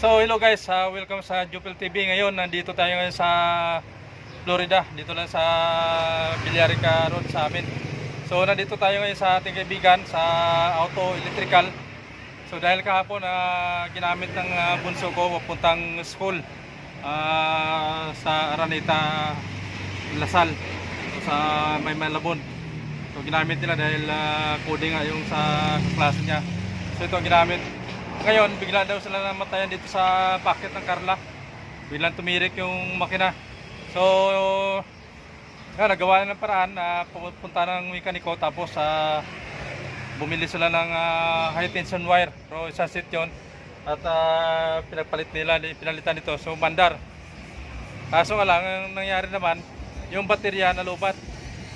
So hello guys, uh, welcome sa Jupil TV. Ngayon nandito tayo ngayon sa Florida, dito lang sa Villarica Road sa amin. So nandito tayo ngayon sa ating kaibigan sa Auto Electrical. So dahil kahapon uh, ginamit ng uh, bunso ko papuntang school ah, sa Araneta Lasal sa May Malabon. So ginamit nila dahil uh, coding nga yung sa klase niya. So ito ginamit. Ngayon, bigla daw sila namatayan dito sa packet ng Carla. Biglang tumirik yung makina. So, nga, nagawa na ng paraan na pupunta ng mekaniko tapos sa bumili sila ng ah, high tension wire. Pero isa set yun. At ah, pinagpalit nila, pinalitan nito. So, mandar. Kaso nga lang, ang nangyari naman, yung baterya nalubat.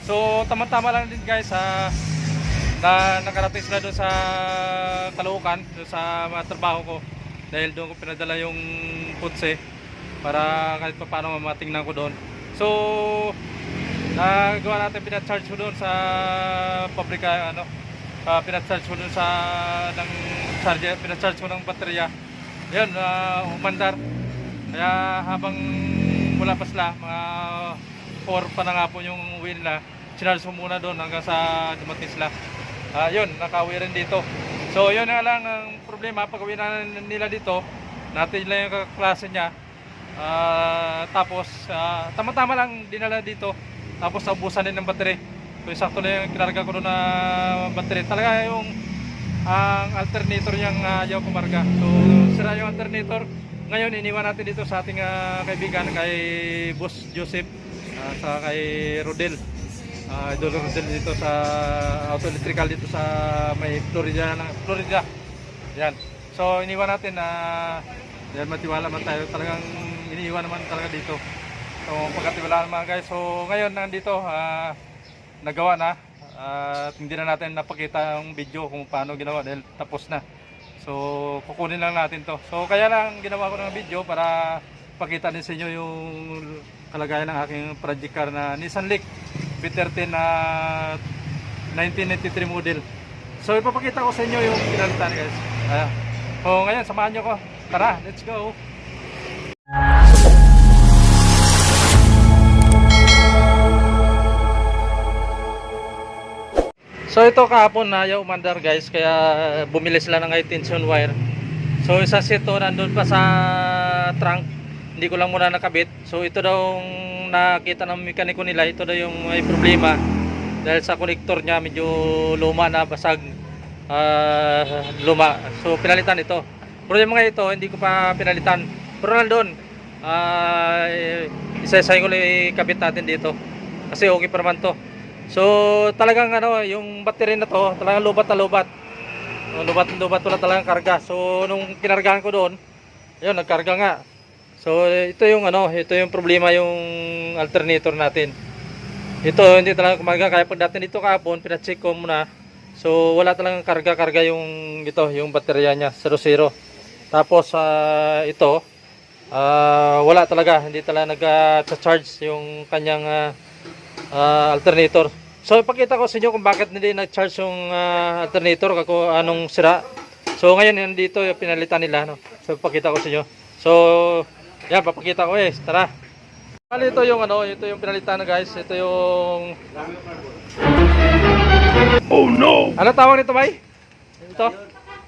So, tama-tama lang din guys sa na nakarating sila doon sa Caloocan, doon sa mga trabaho ko. Dahil doon ko pinadala yung putse para kahit pa paano matingnan ko doon. So, nagawa natin pinacharge ko doon sa pabrika, ano, uh, pinacharge ko doon sa ng charger, pinacharge ko ng baterya. Ayun, uh, umandar. Kaya habang wala pa sila, mga 4 pa na nga po yung wheel na, sinarge ko muna doon hanggang sa dumating sila. Ah, yun, nakauwi rin dito. So, yun nga lang ang problema. Pag uwi na nila dito, natin lang yung klase niya. Ah, tapos, ah, tama-tama lang dinala dito. Tapos, naubusan din ng battery. So, sakto lang yung kinarga ko na battery. Talaga yung ang alternator niyang uh, ayaw kumarga. So, sira yung alternator. Ngayon, iniwan natin dito sa ating ah, kaibigan kay Boss Joseph ah, sa kay Rodel. Uh, idol Rodel dito sa auto electrical dito sa may Florida na Florida. Yan. So iniwan natin na yan matiwala man tayo. Talagang iniiwan naman talaga dito. So pagkatiwalaan mga guys. So ngayon nandito ah, nagawa na at hindi na natin napakita yung video kung paano ginawa dahil tapos na. So kukunin lang natin to. So kaya lang ginawa ko ng video para pakita din sa inyo yung kalagayan ng aking project car na Nissan Leaf B13 na 1993 model. So ipapakita ko sa inyo yung pinalitan guys. Ayan. So ngayon samahan nyo ko. Tara, let's go. So ito kahapon na ayaw umandar guys kaya bumili sila ng tension wire. So isa sito nandun pa sa trunk. Hindi ko lang muna nakabit. So ito daw ang nakita ng mekaniko nila. Ito daw yung may problema. Dahil sa connector niya medyo luma na basag. ah, luma. So pinalitan ito. Problema nga ito hindi ko pa pinalitan. Pero nandun. Uh, isa-isa ko lang ikabit natin dito. Kasi okay pa naman to. So talagang ano, yung battery na to, talagang lubat na lubat. Oh, Lubat na lubat wala talagang karga. So nung kinargahan ko doon, ayun, nagkarga nga. So ito yung ano, ito yung problema yung alternator natin. Ito hindi talaga kumaga kaya pagdating dito kahapon, pina-check ko muna. So wala talagang karga-karga yung ito, yung baterya niya, 00. Tapos ah, ito, ah, wala talaga, hindi talaga nag-charge yung kanyang ah, ah, alternator. So ipakita ko sa inyo kung bakit hindi nag-charge yung ah, alternator kako anong sira. So ngayon nandito yung pinalitan nila no. So ipakita ko sa inyo. So yan papakita ko eh. Tara. Bali ito yung ano, ito yung pinalitan guys. Ito yung Oh no. Ano tawag nito, bay? Ito.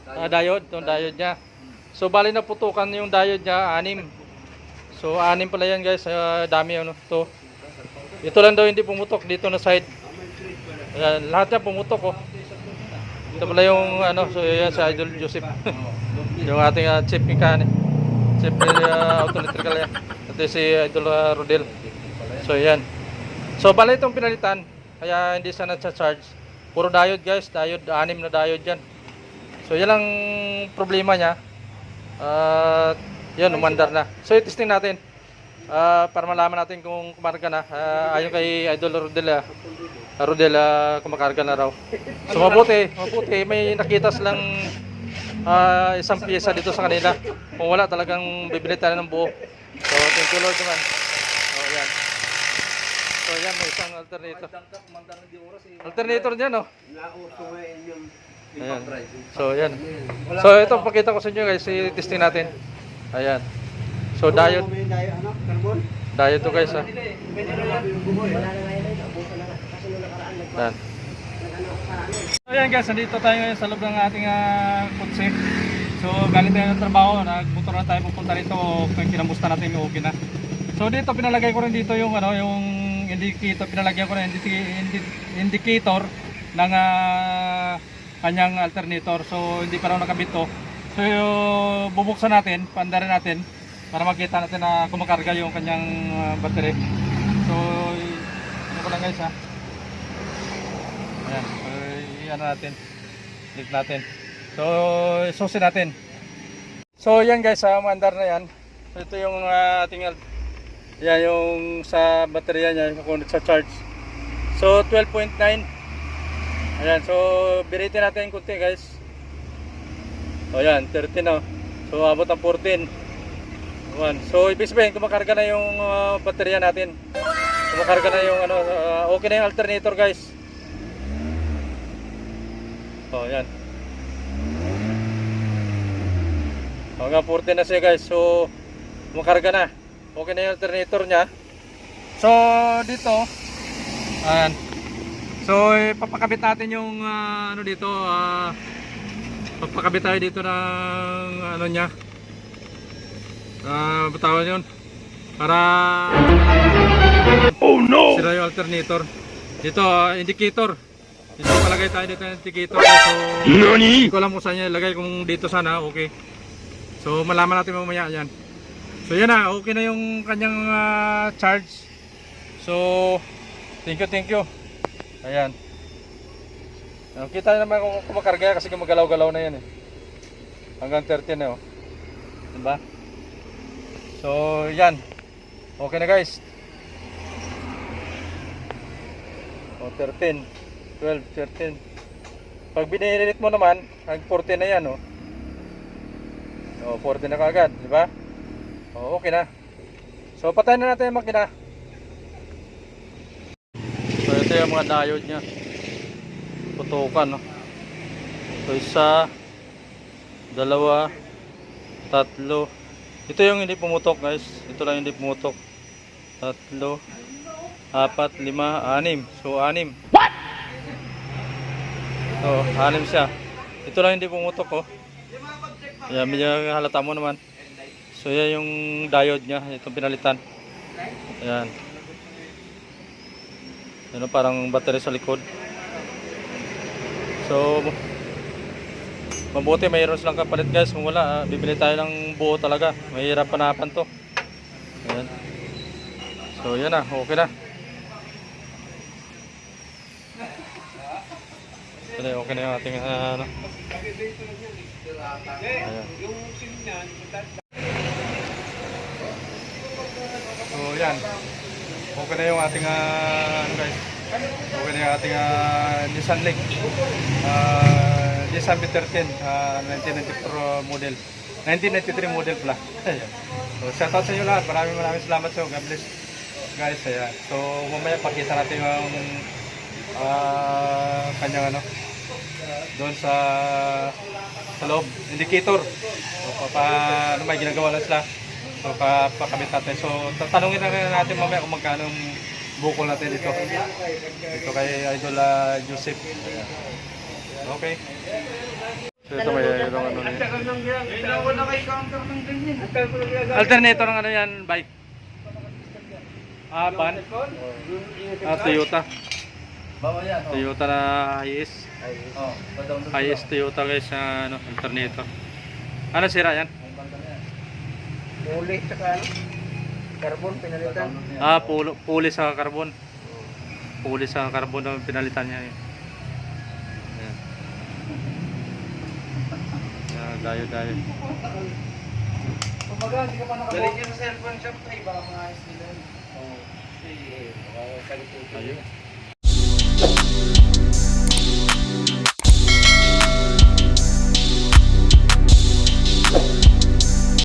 Ah, diode, itong diode niya. So bali na putukan yung diode niya, anim. So anim pala yan guys, Ah, dami ano to. Ito lang daw hindi pumutok dito na side. Ayan, lahat yan pumutok oh. Ito pala yung ano, so yan si Idol Joseph. yung ating uh, chief mechanic. Chief uh, auto electrical yan. Ito si Idol uh, Rodel. So yan. So bala itong pinalitan, kaya hindi siya na-charge. Puro diode guys, diode, anim na diode yan. So yan lang problema niya. At yun, umandar na. So i-testing natin. Ah, para malaman natin kung kumarga na. Ah, ayon kay Idol Rodel, ah, Rodel ah, kumakarga na raw. So mabuti, mabuti. May nakita silang ah, isang pyesa dito sa kanila. Kung wala talagang bibili tayo ng buo. So thank you Lord naman. So yan. So yan, may isang alternator. Alternator dyan, no? Ayan. So yan. So ito, pakita ko sa inyo guys, i-testing natin. Ayan. So, diode, diode, to guys, ha. Nag- Ayan. nag-ano ako sa ano. So ayan guys, nandito tayo ngayon sa loob ng ating uh, kotse. So galing tayo ng trabaho, nagmotor na tayo pupunta rito, kinamusta natin yung okay na. So dito pinalagay ko rin dito yung ano, yung indicator, pinalagyan ko indi- indicator ng ah, kanyang alternator. So hindi pa raw nakabit to. So yung bubuksan natin, pandarin natin para makita natin na kumakarga yung kanyang ah, battery. So ano ko lang guys ha. Ayan, so i-ano natin. Click natin. So, isusin natin. So, yan guys, sa mandar na yan. Ito yung ah, ating yan yung sa baterya niya, kung sa charge. So, 12.9. Ayan, so biritin natin kunti guys. O yan, 13 na. So, abot ang 14. Ayan. So, ibig sabihin, kumakarga na yung ah, baterya natin. Kumakarga na yung ano, ah, okay na yung alternator guys. Oh, yan. Hanggang 14 na siya guys. So, makarga na. Okay na yung alternator niya. So, dito. Ayan. So, ipapakabit natin yung ah, ano dito. ah, papakabit tayo dito ng ano niya. Ah, uh, tawag yun? Para Oh no! Sira yung alternator. Dito, ah, indicator. Dito palagay tayo dito ng indicator. So, Hindi ko alam kung saan niya ilagay. Kung dito sana, okay. So, malaman natin mamaya yan. So, yan na. Okay na yung kanyang ah, charge. So, thank you, thank you. Ayan. Ayan, Kita naman kung kumakarga kasi gumagalaw-galaw na yan eh. Hanggang 13 na oh. Diba? So, yan. Okay na guys. O, 13. 12, 13. Pag binilit mo naman, hang 14 na yan, oh. O, 14 na kaagad, di ba? O, okay na. So, patayin na natin yung makina. So, ito yung mga diode niya. Putukan, no? So, isa, dalawa, tatlo. Ito yung hindi pumutok, guys. Ito lang hindi pumutok. Tatlo, apat, lima, anim. So, anim. So, anim siya. Ito lang hindi pumutok, oh. Yan, medyo halata mo naman. So, yan yung diode niya. Itong pinalitan. Ayan. Yan, oh, parang battery sa likod. So, mabuti mayroon silang kapalit guys. Kung wala, ah, bibili tayo ng buo talaga. Mahirap panapan to. Ayan. So, yan na. Okay na. Okay, okay na yung ating ah, ano. Ayan. So yan. Okay na yung ating ano guys. Okay na yung ating ah, Nissan Link. Ah, Nissan B13 ah, 1994 model. 1993 model pala. So shout out sa inyo lahat. Maraming maraming salamat sa God bless guys. Ayan. So mamaya pakita natin yung ah, kanyang ano doon sa sa loob. Indicator. So papa ano may ginagawa lang sila? So papakabit natin so tatanungin na rin natin mamaya kung magkano bukol natin dito. Dito kay Idol ah, Joseph. Okay. So ito may yung ano niya. Alternator ng ano yan bike. Ah pan ah Toyota Toyota na Hiace Hiace Toyota guys na ano, alternator. Ano sira yan? Uli, tsaka ano? Carbon, pinalitan. Ah, pulo, puli sa carbon. Puli sa carbon na pinalitan niya. eh. Ayan. Ayan, dayo dayo. Kumbaga, hindi ka pa nakabuha. Dali niyo sa cellphone shop tayo, baka mga ayos nila. Oo. Kalikutin. Ayun.